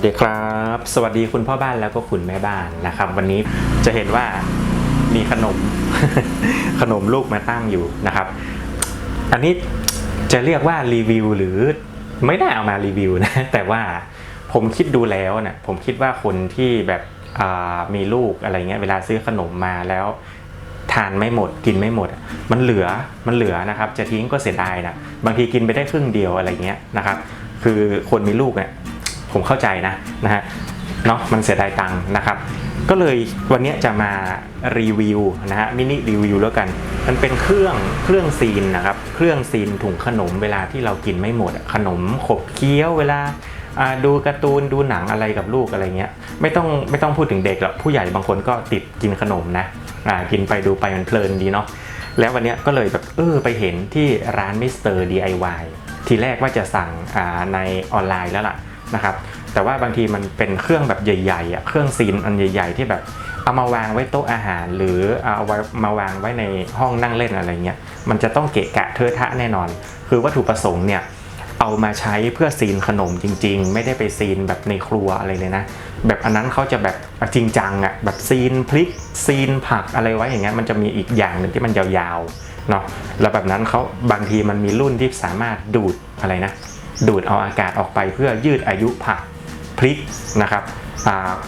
สดีครับ สวัสดีคุณพ่อบ้านแล้วก็คุณแม่บ้านนะครับ วันนี้จะเห็นว่ามีขนมขนมลูกมาตั้งอยู่นะครับ อันนี้จะเรียกว่ารีวิวหรือไม่ได้เอามารีวิวนะ แต่ว่าผมคิดดูแล้วนะผมคิดว่าคนที่แบบมีลูกอะไรเงี้ยเวลาซื้อขนมมาแล้ว ทานไม่หมดกินไม่หมด มันเหลือมันเหลือนะครับ จะทิ้งก็เสียดายนะบางทีกินไปได้ครึ่งเดียวอะไรเงี้ยนะครับ คือคนมีลูกเนี่ย ผมเข้าใจนะนะฮะเนาะมันเสียดายตังค์นะครับ ก็เลยวันนี้จะมารีวิวนะฮะมินิรีวิวแล้วกัน มันเป็นเครื่องเครื่องซีนนะครับ เครื่องซีนถุงขนมเวลาที่เรากินไม่หมดขนมขบเคี้ยวเวลาดูการ์ตูนดูหนังอะไรกับลูกอะไรเงี้ยไม่ต้องไม่ต้องพูดถึงเด็กหรอกผู้ใหญ่บางคนก็ติดกินขนมนะอ่ากินไปดูไปมันเพลินดีเนาะแล้ววันนี้ก็เลยแบบเออไปเห็นที่ร้านมิสเตอร์ DIY ทีแรกว่าจะสั่งอ่าในออนไลน์แล้วล่ะ นะครับแต่ว่าบางทีมันเป็นเครื่องแบบใหญ่ๆอะเครื่องซีนอันใหญ่ ๆ ที่แบบเอามาวางไว้โต๊ะอาหาร หรือเอาไว้มาวางไว้ในห้องนั่งเล่นอะไรเงี้ยมันจะต้องเกะกะเทอะทะแน่นอน คือวัตถุประสงค์เนี่ยเอามาใช้เพื่อซีนขนมจริง ๆ ไม่ได้ไปซีนแบบในครัวอะไรเลยนะ แบบอันนั้นเขาจะแบบจริงจังอะแบบซีนพริกซีนผักอะไรไว้อย่างเงี้ยมันจะมีอีกอย่างหนึ่งที่มันยาวๆเนาะแล้วแบบนั้นเขาบางทีมันมีรุ่นที่สามารถดูดอะไรนะ ดูดเอาอากาศออกไปเพื่อยืดอายุผักพริกนะครับ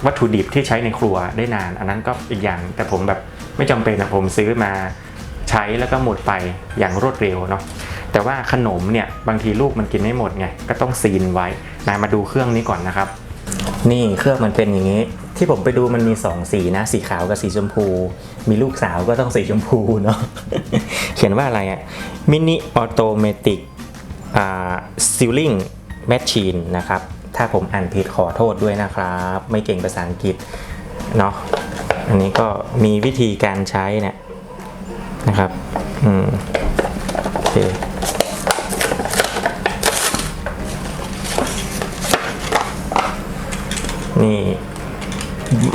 วัตถุดิบที่ใช้ในครัวได้นาน อันนั้นก็อีกอย่างแต่ผมแบบไม่จำเป็นนะผมซื้อมาใช้แล้วก็หมดไปอย่างรวดเร็วเนาะแต่ว่าขนมเนี่ยบางทีลูกมันกินไม่หมดไงก็ต้องซีนไว้นะมาดูเครื่องนี้ก่อนนะครับ นี่เครื่องมันเป็นอย่างนี้ ที่ผมไปดูมันมี 2 สีนะสีขาวกับสีชมพู มีลูกสาวก็ต้องสีชมพูเนาะเขียนว่าอะไรอะมินิออโตเมติก ซิลลิงแมชชีนนะครับ ถ้าผมอ่านผิดขอโทษด้วยนะครับ ไม่เก่งภาษาอังกฤษเนาะอันนี้ก็มีวิธีการใช้เนี่ยนะครับอืมโอเคนี่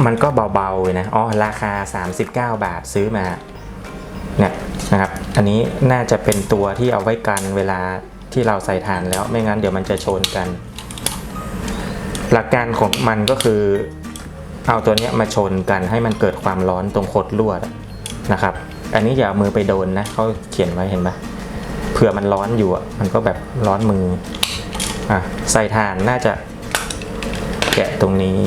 มันก็เบาๆเลยนะ อ๋อ ราคา 39 บาทซื้อมาเนี่ยนะครับ อันนี้น่าจะเป็นตัวที่เอาไว้กันเวลา ที่เราใส่ถ่านแล้วไม่งั้นเดี๋ยวมันจะชนกัน หลักการของมันก็คือ เอาตัวนี้มาชนกันให้มันเกิดความร้อนตรงขดลวดนะครับ อันนี้อย่าเอามือไปโดนนะเขาเขียนไว้เห็นปะเผื่อมันร้อนอยู่อะมันก็แบบร้อนมืออะใส่ถ่านน่าจะแกะตรงนี้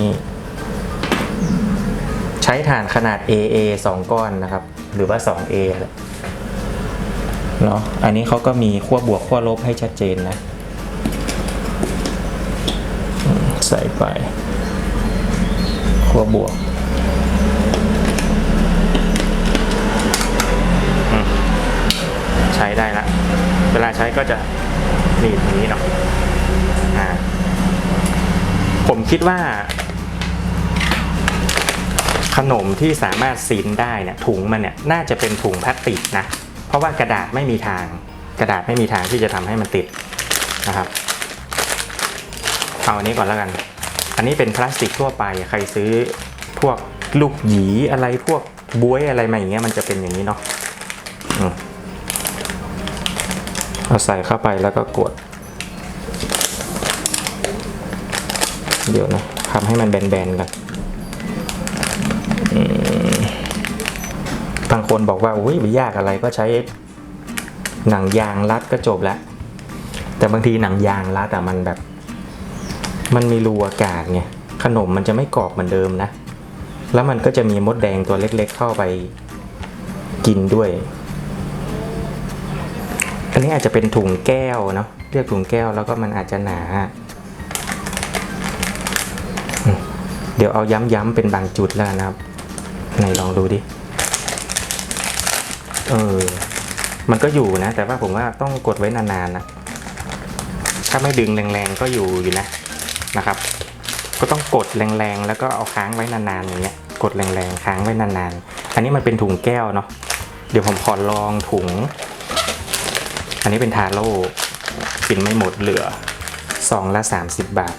ใช้ถ่านขนาด AA 2 ก้อนนะครับ หรือว่า 2A แหละ เนาะอันนี้เขาก็มีขั้วบวกขั้วลบให้ชัดเจนนะ ใส่ไปขั้วบวกใช้ได้ละ เวลาใช้ก็จะหนีบอย่างนี้เนาะอ่าผมคิดว่า ขนมที่สามารถซีนได้เนี่ยถุงมันเนี่ยน่าจะเป็นถุงพลาสติกนะ เพราะว่ากระดาษไม่มีทาง กระดาษไม่มีทางที่จะทำให้มันติดนะครับเอาอันนี้ก่อนแล้วกัน อันนี้เป็นพลาสติกทั่วไปใครซื้อพวกลูกหยีอะไรพวกบวยอะไรมาอย่างเงี้ยมันจะเป็นอย่างนี้เนาะเอาใส่เข้าไปแล้วก็กด เดี๋ยวนะทำให้มันแบนๆกันอืม บางคนบอกว่าอุ้ยไม่ยากอะไรก็ใช้หนังยางรัดก็จบแล้ว แต่บางทีหนังยางรัดแต่มันแบบ มันมีรูอากาศไงขนมมันจะไม่กรอบเหมือนเดิมนะ แล้วมันก็จะมีมดแดงตัวเล็กๆเข้าไปกินด้วย อันนี้อาจจะเป็นถุงแก้วเนาะเรียกถุงแก้วแล้วก็มันอาจจะหนา เดี๋ยวเอาย้ำๆเป็นบางจุดแล้วนะครับ ไหนลองดูดิ เออ มันก็อยู่นะ แต่ว่าผมว่าต้องกดไว้นานๆนะ ถ้าไม่ดึงแรงๆก็อยู่อยู่นะนะครับ ก็ต้องกดแรงๆแล้วก็เอาค้างไว้นานๆอย่างเงี้ย กดแรงๆค้างไว้นานๆ อันนี้มันเป็นถุงแก้วเนาะ เดี๋ยวผมขอลองถุง อันนี้เป็นทาโร่กินไม่หมดเหลือซองละ 30 บาท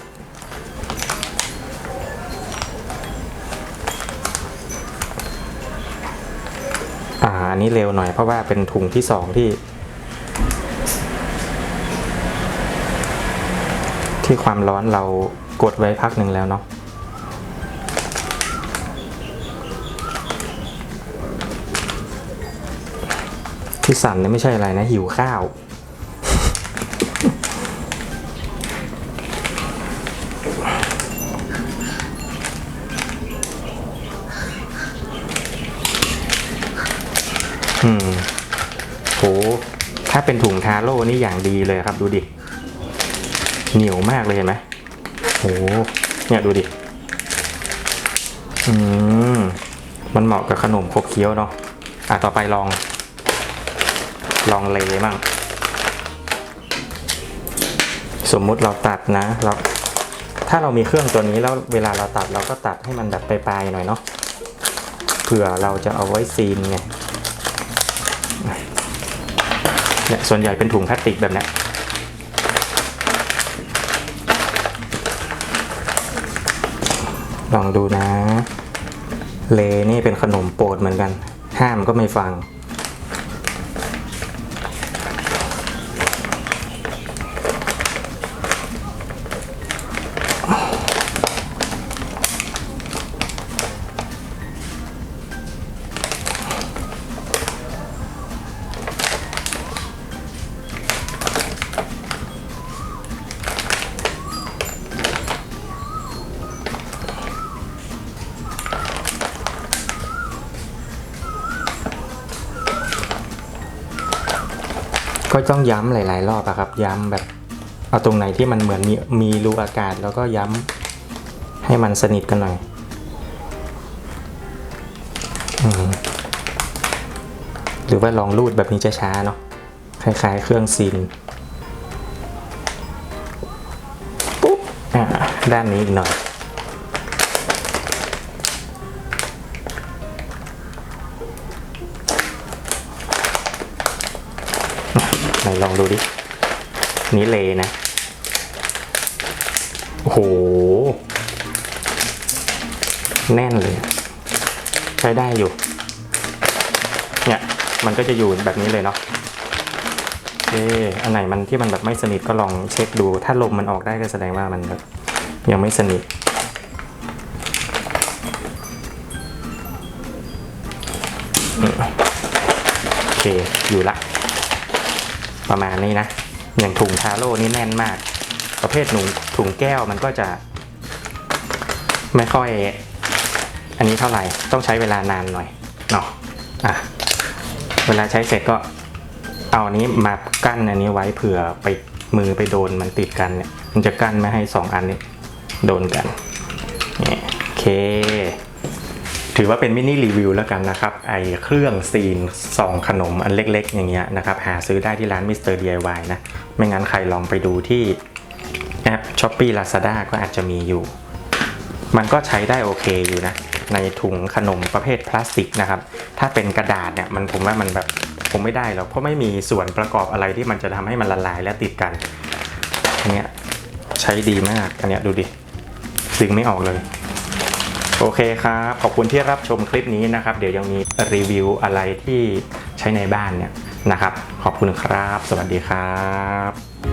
อันนี้เร็วหน่อยเพราะว่าเป็นถุงที่สองที่ ที่ความร้อนเรากดไว้พักหนึ่งแล้วเนาะที่สั่นเนี่ยไม่ใช่อะไรนะหิวข้าว อืมโหถ้าเป็นถุงทาโร่นี่อย่างดีเลยครับ ดูดิ เหนียวมากเลยเห็นไหมโหเนี่ยดูดิ อืม มันเหมาะกับขนมครกเคี้ยวเนาะ อะต่อไปลอง ลองเลมั่ง สมมุติเราตัดนะเราถ้าเรามีเครื่องตัวนี้แล้วเวลาเราตัดเราก็ตัดให้มันแบบปลายๆหน่อยเนาะ เผื่อเราจะเอาไว้ซีนไง เนี่ยส่วนใหญ่เป็นถุงพลาสติกแบบเนี้ยลองดูนะ เลนี่เป็นขนมโปรดเหมือนกัน ห้ามก็ไม่ฟัง ต้องย้ำหลาย ๆ รอบอะครับ ย้ำแบบเอาตรงไหนที่มันเหมือนมีมีรูอากาศ แล้วก็ย้ำให้มันสนิทกันหน่อยอหรือว่าลองรูดแบบนี้ช้าๆเนาะคล้าย ๆ เครื่องซีนปุ๊บอ่าด้านนี้อีกหน่อย ไหนลองดูดิ นี่เลนะ โอ้โห แน่นเลย ใช้ได้อยู่ เนี่ย มันก็จะอยู่แบบนี้เลยเนาะเอออันไหนมันที่มันแบบไม่สนิทก็ลองเช็คดู ถ้าลมมันออกได้ก็แสดงว่ามันแบบยังไม่สนิท โอเค อยู่ละ ประมาณนี้นะ อย่างถุงทาโร่นี่แน่นมาก ประเภทหนุงถุงแก้วมันก็จะ ไม่ค่อย อันนี้เท่าไหร่ต้องใช้เวลานานหน่อยเนาะอะเวลาใช้เสร็จก็เอาอันนี้มากั้นอันนี้ไว้เผื่อไปมือไปโดนมันติดกันเนี่ยมันจะกั้นไม่ให้สองอันนี้โดนกันเนี่ยโอเค ถือว่าเป็นมินิรีวิวแล้วกันนะครับไอเครื่องซีนซองขนมอันเล็กๆ อย่างเงี้ยนะครับหาซื้อได้ที่ร้านมิสเตอร์ DIY นะ ไม่งั้นใครลองไปดูที่แอป s h o p e e Lazada ก็อาจจะมีอยู่ มันก็ใช้ได้โอเคอยู่นะ ในถุงขนมประเภทพลาสติกนะครับ ถ้าเป็นกระดาษเนี่ยมันผมว่ามันแบบคงไม่ได้หรอกเพราะไม่มีส่วนประกอบอะไรที่มันจะทำให้มันละลายและติดกันอันเนี้ยใช้ดีมากอันเนี้ยดูดิดึงไม่ออกเลย โอเคครับ ขอบคุณที่รับชมคลิปนี้นะครับ เดี๋ยวยังมีรีวิวอะไรที่ใช้ในบ้านเนี่ยนะครับ ขอบคุณครับ สวัสดีครับ